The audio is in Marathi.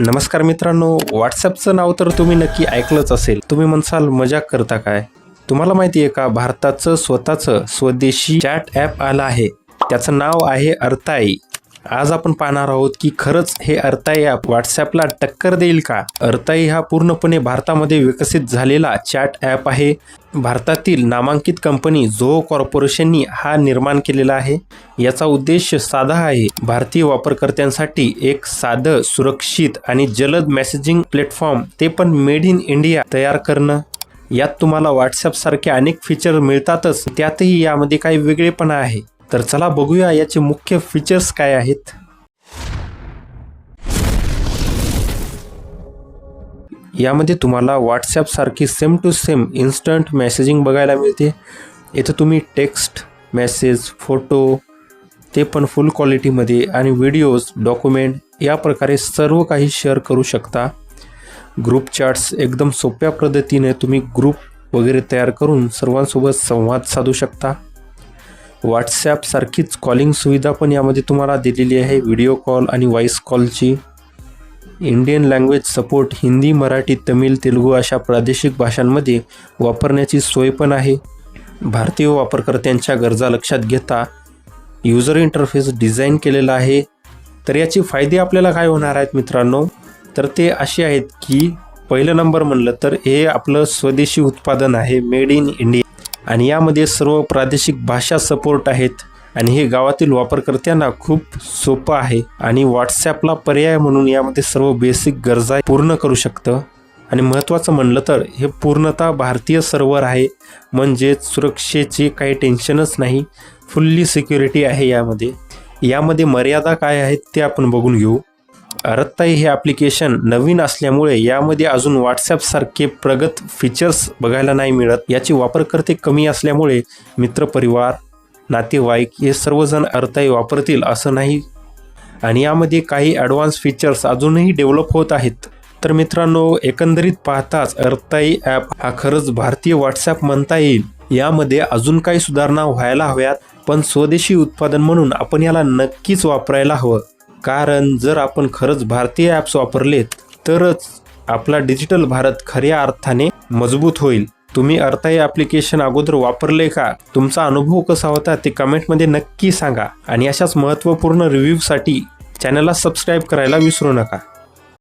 नमस्कार मित्रांनो व्हॉट्सॲपचं नाव तर तुम्ही नक्की ऐकलंच असेल. तुम्ही म्हणसाल मजाक करता काय? तुम्हाला माहिती आहे का भारताचं स्वतःचं स्वदेशी चॅट ॲप आलं आहे. त्याचं नाव आहे अर्थाई. आज आपण पाहणार आहोत की खरंच हे अर्थाई ॲप व्हॉट्सॲपला टक्कर देईल का? अर्थाई हा पूर्णपणे भारतामध्ये विकसित झालेला चॅट ॲप आहे. भारतातील नामांकित कंपनी झो कॉर्पोरेशननी हा निर्माण केलेला आहे. याचा उद्देश साधा आहे. भारतीय वापरकर्त्यांसाठी एक साधं सुरक्षित आणि जलद मेसेजिंग प्लॅटफॉर्म ते पण मेड इन इंडिया तयार करणं. यात तुम्हाला व्हॉट्सॲपसारखे अनेक फीचर मिळतातच. त्यातही यामध्ये काही वेगळेपणा आहे. तर चला बघूया याचे मुख्य फीचर्स काय आहेत. यामध्ये तुम्हाला व्हॉट्सॲपसारखी same to same instant messaging बघायला मिळते. इथं तुम्ही टेक्स्ट मेसेज फोटो ते पण फुल क्वालिटीमध्ये आणि व्हिडिओज डॉक्युमेंट या प्रकारे सर्व काही शेअर करू शकता. ग्रुप चॅट्स एकदम सोप्या पद्धतीने तुम्ही ग्रुप वगैरे तयार करून सर्वांसोबत संवाद साधू शकता. व्हॉट्सॲपसारखीच कॉलिंग सुविधा पण यामध्ये तुम्हाला दिलेली आहे. व्हिडिओ कॉल आणि voice कॉलची Indian language support Hindi Marathi Tamil Telugu अशा प्रादेशिक भाषांमध्ये वापरण्याची सोय पण आहे. भारतीय वापरकर्त्यांच्या गरजा लक्षात घेता युजर इंटरफेस डिझाईन केलेला आहे. तर याचे फायदे आपल्याला काय होणार आहेत मित्रांनो? तर ते असे आहेत की पहिलं नंबर म्हणलं तर हे आपलं स्वदेशी उत्पादन आहे. मेड इन इंडिया आणि यामध्ये सर्व प्रादेशिक भाषा सपोर्ट आहेत. आणि हे गावातील वापरकर्त्यांना खूप सोपं आहे. आणि व्हॉट्सॲपला पर्याय म्हणून यामध्ये सर्व बेसिक गरजा पूर्ण करू शकतं. आणि महत्त्वाचं म्हणलं तर हे पूर्णतः भारतीय सर्व्हर आहे. म्हणजेच सुरक्षेची काही टेन्शनच नाही. फुल्ली सिक्युरिटी आहे यामध्ये. यामध्ये मर्यादा काय आहेत ते आपण बघून घेऊ. रत्ताई हे ॲप्लिकेशन नवीन असल्यामुळे यामध्ये अजून व्हॉट्सॲपसारखे प्रगत फीचर्स बघायला नाही मिळत. याचे वापरकर्ते कमी असल्यामुळे मित्रपरिवार नातेवाईक हे सर्वजण अर्थाई वापरतील असं नाही. आणि यामध्ये काही ॲडव्हान्स फीचर्स अजूनही डेव्हलप होत आहेत. तर मित्रांनो एकंदरीत पाहताच अर्थाई ॲप हा खरंच भारतीय व्हॉट्सॲप म्हणता येईल. यामध्ये अजून काही सुधारणा व्हायला हव्यात पण स्वदेशी उत्पादन म्हणून आपण याला नक्कीच वापरायला हवं. कारण जर आपण खरंच भारतीय ॲप्स वापरलेत तरच आपला डिजिटल भारत खऱ्या अर्थाने मजबूत होईल. तुम्ही अर्थाई ॲप्लिकेशन अगोदर वापरले का? तुमचा अनुभव कसा होता ते कमेंटमध्ये नक्की सांगा. आणि अशाच महत्त्वपूर्ण रिव्ह्यूसाठी चॅनलला सबस्क्राईब करायला विसरू नका.